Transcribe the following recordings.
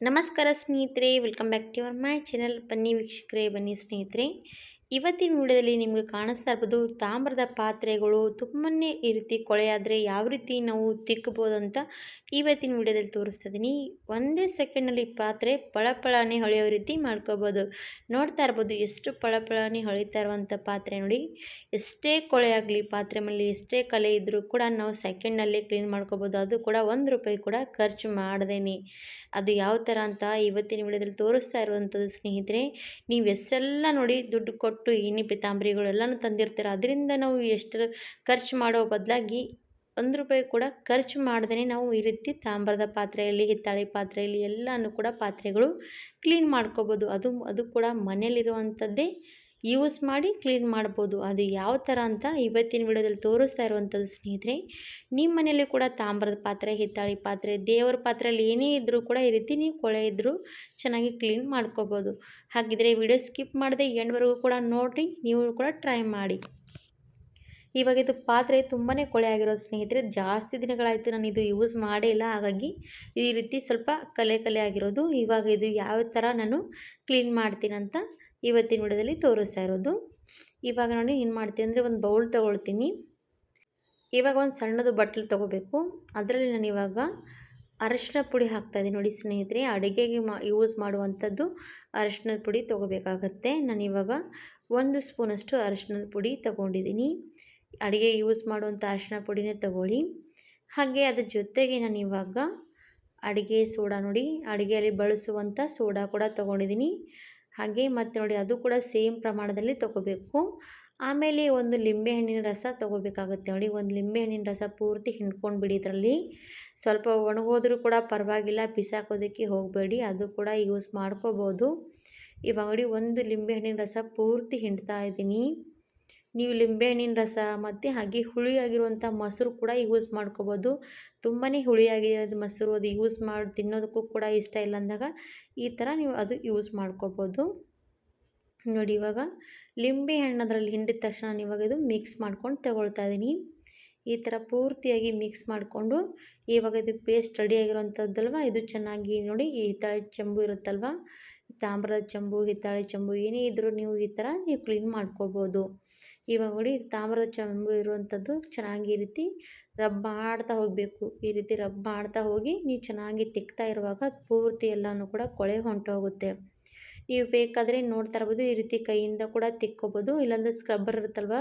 ನಮಸ್ಕಾರ ಸ್ನೇಹಿತರೆ welcome back to your my channel ಬನ್ನಿ ವೀಕ್ಷಕರೇ ಬನ್ನಿ ಸ್ನೇಹಿತರೆ. ಇವತ್ತಿನ ವಿಡಿಯೋದಲ್ಲಿ ನಿಮಗೆ ಕಾಣಿಸ್ತಾ ಇರ್ಬೋದು, ತಾಮ್ರದ ಪಾತ್ರೆಗಳು ತುಂಬಾ ಈ ರೀತಿ ಕೊಳೆಯಾದರೆ ಯಾವ ರೀತಿ ನಾವು ತಿಕ್ಕಬೋದು ಅಂತ ಇವತ್ತಿನ ವಿಡಿಯೋದಲ್ಲಿ ತೋರಿಸ್ತಾ ಇದ್ದೀನಿ. ಒಂದೇ ಸೆಕೆಂಡಲ್ಲಿ ಪಾತ್ರೆ ಪಳಪಳನೆ ಹೊಳೆಯೋ ರೀತಿ ಮಾಡ್ಕೋಬೋದು. ನೋಡ್ತಾ ಇರ್ಬೋದು, ಎಷ್ಟು ಪಳಪಳನೆ ಹೊಳಿತಾ ಇರುವಂಥ ಪಾತ್ರೆ ನೋಡಿ. ಎಷ್ಟೇ ಕೊಳೆ ಆಗಲಿ, ಪಾತ್ರೆ ಮೇಲೆ ಎಷ್ಟೇ ಕಲೆ ಇದ್ದರೂ ಕೂಡ ನಾವು ಸೆಕೆಂಡಲ್ಲೇ ಕ್ಲೀನ್ ಮಾಡ್ಕೋಬೋದು. ಅದು ಕೂಡ ಒಂದು ರೂಪಾಯಿ ಕೂಡ ಖರ್ಚು ಮಾಡ್ದೇನೆ. ಅದು ಯಾವ ಥರ ಅಂತ ಇವತ್ತಿನ ವಿಡಿಯೋದಲ್ಲಿ ತೋರಿಸ್ತಾ ಇರುವಂಥದ್ದು ಸ್ನೇಹಿತರೆ, ನೀವು ಎಷ್ಟೆಲ್ಲ ನೋಡಿ ದುಡ್ಡು ಕೊಟ್ಟು ಎಣ್ಣೆ ಪಿತಾಂಬರಿಗಳೆಲ್ಲನೂ ತಂದಿರ್ತಾರೆ. ಅದರಿಂದ ನಾವು ಎಷ್ಟು ಖರ್ಚು ಮಾಡೋ ಬದಲಾಗಿ ಒಂದು ರೂಪಾಯಿ ಕೂಡ ಖರ್ಚು ಮಾಡ್ದೇ ನಾವು ಈ ರೀತಿ ತಾಮ್ರದ ಪಾತ್ರೆಯಲ್ಲಿ, ಹಿತ್ತಾಳೆ ಪಾತ್ರೆಯಲ್ಲಿ ಎಲ್ಲನೂ ಕೂಡ ಪಾತ್ರೆಗಳು ಕ್ಲೀನ್ ಮಾಡ್ಕೋಬೋದು. ಅದು ಅದು ಕೂಡ ಮನೇಲಿರುವಂಥದ್ದೇ ಯೂಸ್ ಮಾಡಿ ಕ್ಲೀನ್ ಮಾಡ್ಬೋದು. ಅದು ಯಾವ ಥರ ಅಂತ ಇವತ್ತಿನ ವಿಡಿಯೋದಲ್ಲಿ ತೋರಿಸ್ತಾ ಇರುವಂಥದ್ದು ಸ್ನೇಹಿತರೆ, ನಿಮ್ಮ ಮನೆಯಲ್ಲಿ ಕೂಡ ತಾಮ್ರದ ಪಾತ್ರೆ, ಹಿತ್ತಾಳಿ ಪಾತ್ರೆ, ದೇವರ ಪಾತ್ರೆಯಲ್ಲಿ ಏನೇ ಇದ್ದರೂ ಕೂಡ ಈ ರೀತಿ ನೀವು ಕೊಳೆ ಇದ್ದರೂ ಚೆನ್ನಾಗಿ ಕ್ಲೀನ್ ಮಾಡ್ಕೋಬೋದು. ಹಾಗಿದ್ರೆ ವಿಡಿಯೋ ಸ್ಕಿಪ್ ಮಾಡದೆ ಎಂಡ್ವರೆಗೂ ಕೂಡ ನೋಡಿ, ನೀವು ಕೂಡ ಟ್ರೈ ಮಾಡಿ. ಇವಾಗ ಇದು ಪಾತ್ರೆ ತುಂಬಾ ಕೊಳೆ ಆಗಿರೋ ಸ್ನೇಹಿತರೆ, ಜಾಸ್ತಿ ದಿನಗಳಾಯಿತು ನಾನು ಇದು ಯೂಸ್ ಮಾಡೇ ಇಲ್ಲ. ಹಾಗಾಗಿ ಈ ರೀತಿ ಸ್ವಲ್ಪ ಕಲೆ ಕಲೆ ಆಗಿರೋದು. ಇವಾಗ ಇದು ಯಾವ ಥರ ನಾನು ಕ್ಲೀನ್ ಮಾಡ್ತೀನಂತ ಇವತ್ತಿನ ವಿಡಿಯೋದಲ್ಲಿ ತೋರಿಸ್ತಾ ಇರೋದು. ಇವಾಗ ನೋಡಿ ಏನು ಮಾಡ್ತೀನಿ ಅಂದರೆ ಒಂದು ಬೌಲ್ ತೊಗೊಳ್ತೀನಿ. ಇವಾಗ ಒಂದು ಸಣ್ಣದು ಬಟ್ಲು ತೊಗೋಬೇಕು. ಅದರಲ್ಲಿ ನಾನು ಇವಾಗ ಅರಶಿನ ಪುಡಿ ಹಾಕ್ತಾಯಿದ್ದೀನಿ ನೋಡಿ ಸ್ನೇಹಿತರೆ. ಅಡುಗೆಗೆ ಮಾ ಯೂಸ್ ಮಾಡುವಂಥದ್ದು ಅರಶಿನದ ಪುಡಿ ತೊಗೋಬೇಕಾಗತ್ತೆ. ನಾನು ಇವಾಗ ಒಂದು ಸ್ಪೂನಷ್ಟು ಅರಶಿನದ ಪುಡಿ ತೊಗೊಂಡಿದ್ದೀನಿ. ಅಡುಗೆ ಯೂಸ್ ಮಾಡುವಂಥ ಅರಶಿನ ಪುಡಿನೇ ತೊಗೊಳ್ಳಿ. ಹಾಗೆ ಅದ್ರ ಜೊತೆಗೆ ನಾನು ಇವಾಗ ಅಡುಗೆ ಸೋಡಾ ನೋಡಿ. ಅಡುಗೆಯಲ್ಲಿ ಬಳಸುವಂಥ ಸೋಡಾ ಕೂಡ ತೊಗೊಂಡಿದ್ದೀನಿ. ಹಾಗೆ ಮತ್ತು ನೋಡಿ ಅದು ಕೂಡ ಸೇಮ್ ಪ್ರಮಾಣದಲ್ಲಿ ತೊಗೋಬೇಕು. ಆಮೇಲೆ ಒಂದು ಲಿಂಬೆಹಣ್ಣಿನ ರಸ ತೊಗೋಬೇಕಾಗುತ್ತೆ ನೋಡಿ. ಒಂದು ಲಿಂಬೆಹಣ್ಣಿನ ರಸ ಪೂರ್ತಿ ಹಿಂಡ್ಕೊಂಡು ಬಿಡಿ ಇದರಲ್ಲಿ. ಸ್ವಲ್ಪ ಒಣಗೋದ್ರೂ ಕೂಡ ಪರವಾಗಿಲ್ಲ, ಬಿಸಾಕೋದಕ್ಕೆ ಹೋಗಬೇಡಿ. ಅದು ಕೂಡ ಯೂಸ್ ಮಾಡ್ಕೋಬೋದು. ಇವಾಗ ನೋಡಿ ಒಂದು ಲಿಂಬೆಹಣ್ಣಿನ ರಸ ಪೂರ್ತಿ ಹಿಂಡ್ತಾ ಇದ್ದೀನಿ. ನೀವು ಲಿಂಬೆಹಣ್ಣಿನ ರಸ ಮತ್ತು ಹಾಗೆ ಹುಳಿಯಾಗಿರುವಂಥ ಮೊಸರು ಕೂಡ ಯೂಸ್ ಮಾಡ್ಕೋಬೋದು. ತುಂಬಾ ಹುಳಿಯಾಗಿರೋದು ಮೊಸರು ಅದು ಯೂಸ್ ಮಾಡಿ ತಿನ್ನೋದಕ್ಕೂ ಕೂಡ ಇಷ್ಟ ಇಲ್ಲ ಅಂದಾಗ ಈ ಥರ ನೀವು ಅದು ಯೂಸ್ ಮಾಡ್ಕೋಬೋದು. ನೋಡಿ ಇವಾಗ ಲಿಂಬೆ ಹಣ್ಣು ಅದರಲ್ಲಿ ಹಿಂಡಿದ ತಕ್ಷಣ ನಾನು ಇವಾಗ ಇದು ಮಿಕ್ಸ್ ಮಾಡ್ಕೊಂಡು ತಗೊಳ್ತಾ ಇದ್ದೀನಿ. ಈ ಥರ ಪೂರ್ತಿಯಾಗಿ ಮಿಕ್ಸ್ ಮಾಡಿಕೊಂಡು ಇವಾಗ ಇದು ಪೇಸ್ಟ್ ರೆಡಿ ಇದು ಚೆನ್ನಾಗಿ ನೋಡಿ ಈ ಹಿತ್ತಾಳೆ ಚೆಂಬು ಇರುತ್ತಲ್ವ? ತಾಮ್ರದ ಚೆಂಬು, ಹಿತ್ತಾಳೆ ಚೆಂಬು ಏನೇ ಇದ್ದರೂ ನೀವು ಈ ಥರ ನೀವು ಕ್ಲೀನ್ ಮಾಡ್ಕೋಬೋದು. ಇವಾಗ ನೋಡಿ ತಾಮ್ರದ ಚೆಂಬು ಇರುವಂಥದ್ದು ಚೆನ್ನಾಗಿ ಈ ರೀತಿ ರಬ್ ಮಾಡ್ತಾ ಹೋಗಬೇಕು. ಈ ರೀತಿ ರಬ್ ಮಾಡ್ತಾ ಹೋಗಿ ನೀವು ಚೆನ್ನಾಗಿ ತಿಕ್ತಾ ಇರುವಾಗ ಪೂರ್ತಿ ಎಲ್ಲನೂ ಕೂಡ ಕೊಳೆ ಹೊಂಟೋಗುತ್ತೆ ನೀವು ಬೇಕಾದರೆ ನೋಡ್ತಾ ಇರ್ಬೋದು, ಈ ರೀತಿ ಕೈಯಿಂದ ಕೂಡ ತಿಕ್ಕೋಬೋದು, ಇಲ್ಲಾಂದರೆ ಸ್ಕ್ರಬ್ಬರ್ ಇರುತ್ತಲ್ವ,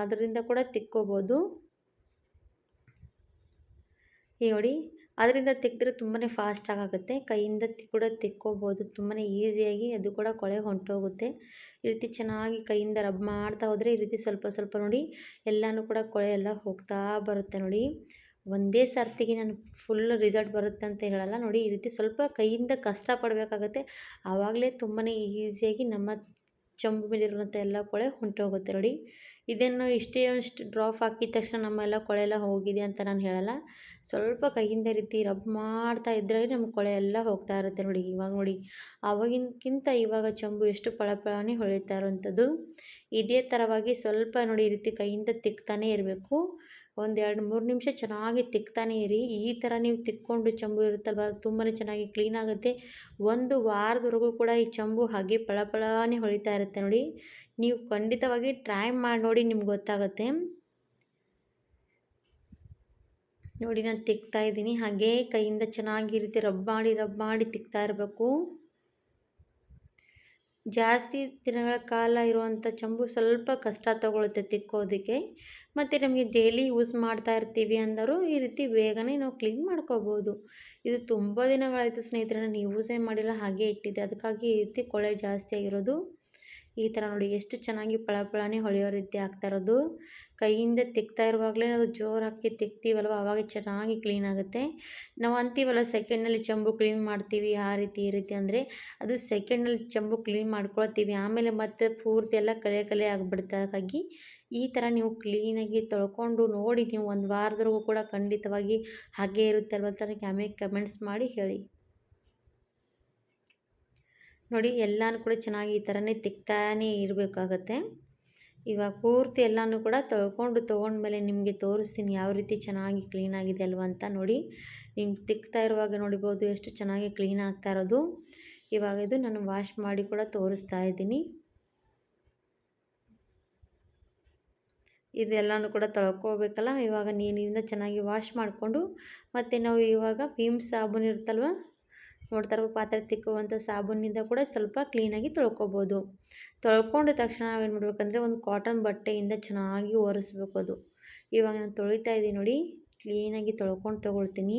ಅದರಿಂದ ಕೂಡ ತಿಕ್ಕೋಬೋದು. ಈ ನೋಡಿ ಅದರಿಂದ ತೆಗೆದ್ರೆ ತುಂಬಾ ಫಾಸ್ಟ್ ಆಗುತ್ತೆ ಕೈಯಿಂದ ಕೂಡ ತೆಕ್ಕೋಬೋದು. ತುಂಬಾ ಈಸಿಯಾಗಿ ಅದು ಕೂಡ ಕೊಳೆ ಹೊಂಟೋಗುತ್ತೆ. ಈ ರೀತಿ ಚೆನ್ನಾಗಿ ಕೈಯಿಂದ ರಬ್ ಮಾಡ್ತಾ ಹೋದರೆ ಈ ರೀತಿ ಸ್ವಲ್ಪ ಸ್ವಲ್ಪ ನೋಡಿ ಎಲ್ಲನೂ ಕೂಡ ಕೊಳೆ ಎಲ್ಲ ಹೋಗ್ತಾ ಬರುತ್ತೆ ನೋಡಿ. ಒಂದೇ ಸರ್ತಿಗೆ ನಾನು ಫುಲ್ ರಿಸಲ್ಟ್ ಬರುತ್ತೆ ಅಂತ ಹೇಳಲ್ಲ. ನೋಡಿ ಈ ರೀತಿ ಸ್ವಲ್ಪ ಕೈಯಿಂದ ಕಷ್ಟಪಡಬೇಕಾಗತ್ತೆ ಆವಾಗಲೇ ತುಂಬಾ ಈಸಿಯಾಗಿ ನಮ್ಮ ಚಂಬು ಮೇಲಿರುವಂಥ ಎಲ್ಲ ಕೊಳೆ ಹೊಂಟೋಗುತ್ತೆ ನೋಡಿ. ಇದನ್ನು ಇಷ್ಟೇ ಅಷ್ಟು ಡ್ರಾಪ್ ಹಾಕಿದ ತಕ್ಷಣ ನಮ್ಮೆಲ್ಲ ಕೊಳೆ ಎಲ್ಲ ಹೋಗಿದೆ ಅಂತ ನಾನು ಹೇಳಲ್ಲ. ಸ್ವಲ್ಪ ಕೈಯಿಂದ ರೀತಿ ರಬ್ ಮಾಡ್ತಾ ಇದ್ದರೆ ನಮ್ಮ ಕೊಳೆ ಎಲ್ಲ ಹೋಗ್ತಾ ಇರುತ್ತೆ ನೋಡಿ ಇವಾಗ ನೋಡಿ. ಆವಾಗಿನಕ್ಕಿಂತ ಇವಾಗ ಚಂಬು ಎಷ್ಟು ಪಳಪಳನೆ ಹೊಳಿತಾ ಇರುವಂಥದ್ದು. ಇದೇ ಥರವಾಗಿ ಸ್ವಲ್ಪ ನೋಡಿ ರೀತಿ ಕೈಯಿಂದ ತಿಕ್ತಾನೇ ಇರಬೇಕು. ಒಂದು ಎರಡು ಮೂರು ನಿಮಿಷ ಚೆನ್ನಾಗಿ ತಿಕ್ತಾನೆ ಇರಿ. ಈ ಥರ ನೀವು ತಿಕ್ಕೊಂಡು ಚಂಬು ಇರುತ್ತಲ್ವ? ತುಂಬಾ ಚೆನ್ನಾಗಿ ಕ್ಲೀನ್ ಆಗುತ್ತೆ. ಒಂದು ವಾರದವರೆಗೂ ಕೂಡ ಈ ಚಂಬು ಹಾಗೆ ಪಳಪಳನೆ ಹೊಳಿತಾ ಇರುತ್ತೆ ನೋಡಿ. ನೀವು ಖಂಡಿತವಾಗಿ ಟ್ರೈ ಮಾಡಿ ನೋಡಿ ನಿಮ್ಗೆ ಗೊತ್ತಾಗುತ್ತೆ. ನೋಡಿ, ನಾನು ತಿಕ್ತಾ ಇದ್ದೀನಿ. ಹಾಗೆ ಕೈಯಿಂದ ಚೆನ್ನಾಗಿ ರೀತಿ ರಬ್ ಮಾಡಿ ರಬ್ ಮಾಡಿ ತಿಕ್ತಾ ಇರಬೇಕು. ಜಾಸ್ತಿ ದಿನಗಳ ಕಾಲ ಇರುವಂಥ ಚಂಬು ಸ್ವಲ್ಪ ಕಷ್ಟ ತಗೊಳುತ್ತೆ ತಿಕ್ಕೋದಕ್ಕೆ. ಮತ್ತು ನಮಗೆ ಡೈಲಿ ಯೂಸ್ ಮಾಡ್ತಾ ಇರ್ತೀವಿ ಅಂದರೂ ಈ ರೀತಿ ಬೇಗನೆ ನಾವು ಕ್ಲೀನ್ ಮಾಡ್ಕೋಬೋದು. ಇದು ತುಂಬ ದಿನಗಳಾಯಿತು ಸ್ನೇಹಿತರೆ, ನಾನು ಯೂಸೇ ಮಾಡಿಲ್ಲ, ಹಾಗೆ ಇಟ್ಟಿದ್ದೆ. ಅದಕ್ಕಾಗಿ ಈ ರೀತಿ ಕೊಳೆ ಜಾಸ್ತಿ ಆಗಿರೋದು ಈ ಥರ ನೋಡಿ ಎಷ್ಟು ಚೆನ್ನಾಗಿ ಪಳಪಳನೆ ಹೊಳೆಯೋ ರೀತಿ ಆಗ್ತಾ ಇರೋದು. ಕೈಯಿಂದ ತೆಗ್ತಾ ಇರುವಾಗಲೇ ಅದು ಜೋರು ಹಾಕಿ ತೆಗ್ತೀವಲ್ವ? ಆವಾಗ ಚೆನ್ನಾಗಿ ಕ್ಲೀನ್ ಆಗುತ್ತೆ. ನಾವು ಅಂತೀವಲ್ಲ ಸೆಕೆಂಡ್ನಲ್ಲಿ ಚಂಬು ಕ್ಲೀನ್ ಮಾಡ್ತೀವಿ, ಆ ರೀತಿ, ಈ ರೀತಿ ಅಂದರೆ ಅದು ಸೆಕೆಂಡ್ನಲ್ಲಿ ಚಂಬು ಕ್ಲೀನ್ ಮಾಡ್ಕೊಳ್ತೀವಿ. ಆಮೇಲೆ ಮತ್ತೆ ಪೂರ್ತಿ ಎಲ್ಲ ಕಲೆ ಕಲೆ ಆಗಿಬಿಡುತ್ತೆ. ಹಾಗಾಗಿ ಈ ಥರ ನೀವು ಕ್ಲೀನಾಗಿ ತೊಳ್ಕೊಂಡು ನೋಡಿ, ನೀವು ಒಂದು ವಾರದವರೆಗೂ ಕೂಡ ಖಂಡಿತವಾಗಿ ಹಾಗೆ ಇರುತ್ತೆ ಅಲ್ವ ಅಂತ ಆಮೇಲೆ ಕಮೆಂಟ್ಸ್ ಮಾಡಿ ಹೇಳಿ. ನೋಡಿ ಎಲ್ಲನೂ ಕೂಡ ಚೆನ್ನಾಗಿ ಈ ಥರನೇ ತಿಕ್ತಾನೇ ಇರಬೇಕಾಗತ್ತೆ. ಇವಾಗ ಪೂರ್ತಿ ಎಲ್ಲನೂ ಕೂಡ ತೊಳ್ಕೊಂಡು ತೊಗೊಂಡ್ಮೇಲೆ ನಿಮಗೆ ತೋರಿಸ್ತೀನಿ ಯಾವ ರೀತಿ ಚೆನ್ನಾಗಿ ಕ್ಲೀನಾಗಿದೆ ಅಲ್ವ ಅಂತ ನೋಡಿ. ನಿಮ್ಗೆ ತಿಕ್ತಾ ಇರುವಾಗ ನೋಡಿಬೋದು ಎಷ್ಟು ಚೆನ್ನಾಗಿ ಕ್ಲೀನ್ ಆಗ್ತಾ ಇರೋದು. ಇವಾಗ ಇದು ನಾನು ವಾಶ್ ಮಾಡಿ ಕೂಡ ತೋರಿಸ್ತಾ ಇದ್ದೀನಿ. ಇದೆಲ್ಲನೂ ಕೂಡ ತೊಳ್ಕೊಬೇಕಲ್ಲ. ಇವಾಗ ನೀರಿನಿಂದ ಚೆನ್ನಾಗಿ ವಾಶ್ ಮಾಡಿಕೊಂಡು ಮತ್ತು ನಾವು ಇವಾಗ ಭೀಮ್ ಸಾಬೂನು ಇರುತ್ತಲ್ವ ನೋಡ್ತಾ ಇರೋ ಪಾತ್ರೆ ತಿಕ್ಕುವಂಥ ಸಾಬೂನಿಂದ ಕೂಡ ಸ್ವಲ್ಪ ಕ್ಲೀನಾಗಿ ತೊಳ್ಕೊಬೋದು. ತೊಳ್ಕೊಂಡ ತಕ್ಷಣ ನಾವೇನು ಮಾಡಬೇಕಂದ್ರೆ ಒಂದು ಕಾಟನ್ ಬಟ್ಟೆಯಿಂದ ಚೆನ್ನಾಗಿ ಒರೆಸ್ಬೇಕು ಅದು. ಇವಾಗ ನಾನು ತೊಳಿತಾ ಇದ್ದೀನಿ ನೋಡಿ ಕ್ಲೀನಾಗಿ ತೊಳ್ಕೊಂಡು ತೊಗೊಳ್ತೀನಿ.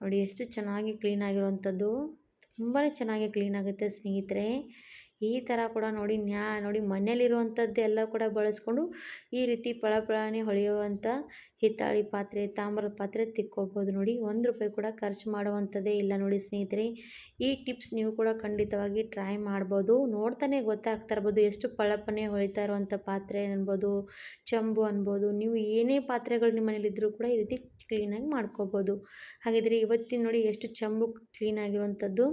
ನೋಡಿ ಎಷ್ಟು ಚೆನ್ನಾಗಿ ಕ್ಲೀನ್ ಆಗಿರುವಂಥದ್ದು. ತುಂಬಾ ಚೆನ್ನಾಗಿ ಕ್ಲೀನ್ ಆಗುತ್ತೆ ಸ್ನೇಹಿತರೆ. ಈ ಥರ ಕೂಡ ನೋಡಿ ನ್ಯಾ, ನೋಡಿ ಮನೇಲಿರುವಂಥದ್ದೆಲ್ಲ ಕೂಡ ಬಳಸ್ಕೊಂಡು ಈ ರೀತಿ ಪಳಪಳನೆ ಹೊಳೆಯುವಂಥ ಹಿತ್ತಾಳಿ ಪಾತ್ರೆ ತಾಮ್ರದ ಪಾತ್ರೆ ತಿಕ್ಕೋಬೋದು ನೋಡಿ. ಒಂದು ರೂಪಾಯಿ ಕೂಡ ಖರ್ಚು ಮಾಡುವಂಥದ್ದೇ ಇಲ್ಲ ನೋಡಿ ಸ್ನೇಹಿತರೆ. ಈ ಟಿಪ್ಸ್ ನೀವು ಕೂಡ ಖಂಡಿತವಾಗಿ ಟ್ರೈ ಮಾಡ್ಬೋದು. ನೋಡ್ತಾನೆ ಗೊತ್ತಾಗ್ತಾ ಇರ್ಬೋದು ಎಷ್ಟು ಪಳಪನೆ ಹೊಳಿತಾ ಇರುವಂಥ ಪಾತ್ರೆ ಅನ್ಬೋದು, ಚಂಬು ಅನ್ಬೋದು. ನೀವು ಏನೇ ಪಾತ್ರೆಗಳು ನಿಮ್ಮ ಮನೇಲಿದ್ದರೂ ಕೂಡ ಈ ರೀತಿ ಕ್ಲೀನಾಗಿ ಮಾಡ್ಕೋಬೋದು. ಹಾಗಿದ್ರೆ ಇವತ್ತಿನ ನೋಡಿ ಎಷ್ಟು ಚಂಬು ಕ್ಲೀನಾಗಿರುವಂಥದ್ದು.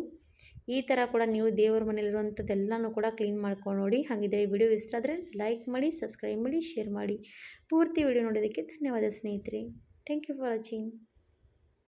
ಈ ಥರ ಕೂಡ ನೀವು ದೇವ್ರ ಮನೇಲಿರುವಂಥದ್ದೆಲ್ಲನೂ ಕೂಡ ಕ್ಲೀನ್ ಮಾಡ್ಕೊಂಡು ನೋಡಿ. ಹಾಗಿದ್ರೆ ಈ ವಿಡಿಯೋ ಇಷ್ಟ ಆದರೆ ಲೈಕ್ ಮಾಡಿ ಸಬ್ಸ್ಕ್ರೈಬ್ ಮಾಡಿ ಶೇರ್ ಮಾಡಿ. ಪೂರ್ತಿ ವಿಡಿಯೋ ನೋಡೋದಕ್ಕೆ ಧನ್ಯವಾದ ಸ್ನೇಹಿತರೆ. Thank you for watching